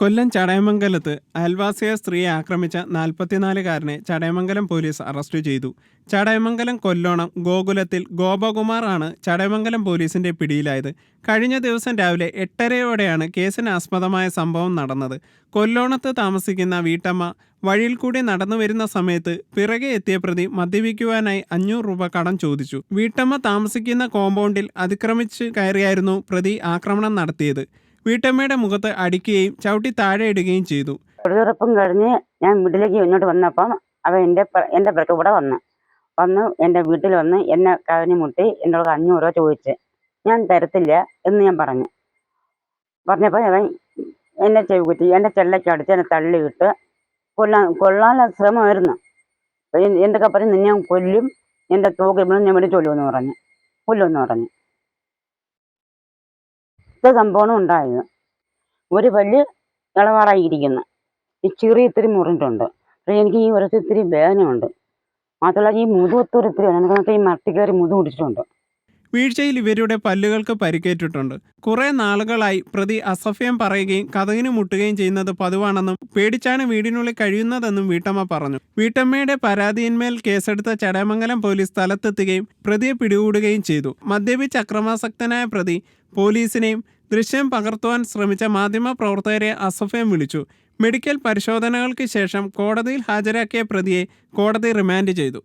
കൊല്ലം ചടയമംഗലത്ത് അയൽവാസിയായ സ്ത്രീയെ ആക്രമിച്ച നാൽപ്പത്തിനാലുകാരനെ ചടയമംഗലം പോലീസ് അറസ്റ്റ് ചെയ്തു. ചടയമംഗലം കൊല്ലോണം ഗോകുലത്തിൽ ഗോപകുമാർ ആണ് ചടയമംഗലം പോലീസിന്റെ പിടിയിലായത്. കഴിഞ്ഞ ദിവസം രാവിലെ എട്ടരയോടെയാണ് കേസിന് ആസ്പദമായ സംഭവം നടന്നത്. കൊല്ലോണത്ത് താമസിക്കുന്ന വീട്ടമ്മ വഴിയിൽ കൂടി നടന്നു വരുന്ന സമയത്ത് പിറകെ എത്തിയ പ്രതി മദ്യപിക്കുവാനായി അഞ്ഞൂറ് രൂപ കടം ചോദിച്ചു. വീട്ടമ്മ താമസിക്കുന്ന കോമ്പൗണ്ടിൽ അതിക്രമിച്ച് കയറിയായിരുന്നു പ്രതി ആക്രമണം നടത്തിയത്. വീട്ടമ്മയുടെ മുഖത്ത് അടിക്കുകയും ചവിട്ടി താഴെ ഇടുകയും ചെയ്തു. തൊഴിലുറപ്പും കഴിഞ്ഞ് ഞാൻ വീട്ടിലേക്ക് ഇങ്ങോട്ട് വന്നപ്പം അവൻ എന്റെ എന്റെ പിറക്ക് കൂടെ വന്ന്. വന്ന് എന്റെ വീട്ടിൽ വന്ന് എന്നെ കവിഞ്ഞ് മുട്ടി എന്നോട് അഞ്ഞൂറ് രൂപ ചോദിച്ച്. ഞാൻ തരത്തില്ല എന്ന് ഞാൻ പറഞ്ഞു. പറഞ്ഞപ്പോൾ അവൻ എന്നെ ചെവി കുറ്റി എന്റെ ചെള്ളയ്ക്ക് അടിച്ച് എന്നെ തള്ളിയിട്ട് കൊല്ലാൻ കൊള്ളാനുള്ള ശ്രമമായിരുന്നു. എന്തൊക്കെ പറഞ്ഞ് നിന്നെ ഞാൻ കൊല്ലും എന്റെ തോക്ക് ഞാൻ വേണ്ടി ചൊല്ലുമെന്ന് പറഞ്ഞു. കൊല്ലുമെന്ന് പറഞ്ഞു. ഇത് സംഭവമാണ് ഉണ്ടായത്. ഒരു പല്ല് ഇളവാറായിരിക്കുന്നു. ഈ ഇത്തിരി മുറിഞ്ഞിട്ടുണ്ട്. പക്ഷേ എനിക്ക് ഈ ഒരത്ത് ഇത്തിരി വേദനയുണ്ട്. മാത്രമല്ല ഈ മുതുകൊത്തൊരു ഇത്തിരി എനിക്ക് ഈ മട്ടി കയറി മുതു പിടിച്ചിട്ടുണ്ട്. വീഴ്ചയിൽ ഇവരുടെ പല്ലുകൾക്ക് പരിക്കേറ്റിട്ടുണ്ട്. കുറെ നാളുകളായി പ്രതി അസഫ്യം പറയുകയും കഥകിന് മുട്ടുകയും ചെയ്യുന്നത് പതിവാണെന്നും പേടിച്ചാണ് വീടിനുള്ളിൽ കഴിയുന്നതെന്നും വീട്ടമ്മ പറഞ്ഞു. വീട്ടമ്മയുടെ പരാതിയിന്മേൽ കേസെടുത്ത ചടയമംഗലം പോലീസ് സ്ഥലത്തെത്തുകയും പ്രതിയെ പിടികൂടുകയും ചെയ്തു. മദ്യപിച്ച് അക്രമാസക്തനായ പ്രതി പോലീസിനെയും ദൃശ്യം പകർത്തുവാൻ ശ്രമിച്ച മാധ്യമ പ്രവർത്തകരെ അസഫയം വിളിച്ചു. മെഡിക്കൽ പരിശോധനകൾക്ക് ശേഷം കോടതിയിൽ ഹാജരാക്കിയ പ്രതിയെ കോടതി റിമാൻഡ് ചെയ്തു.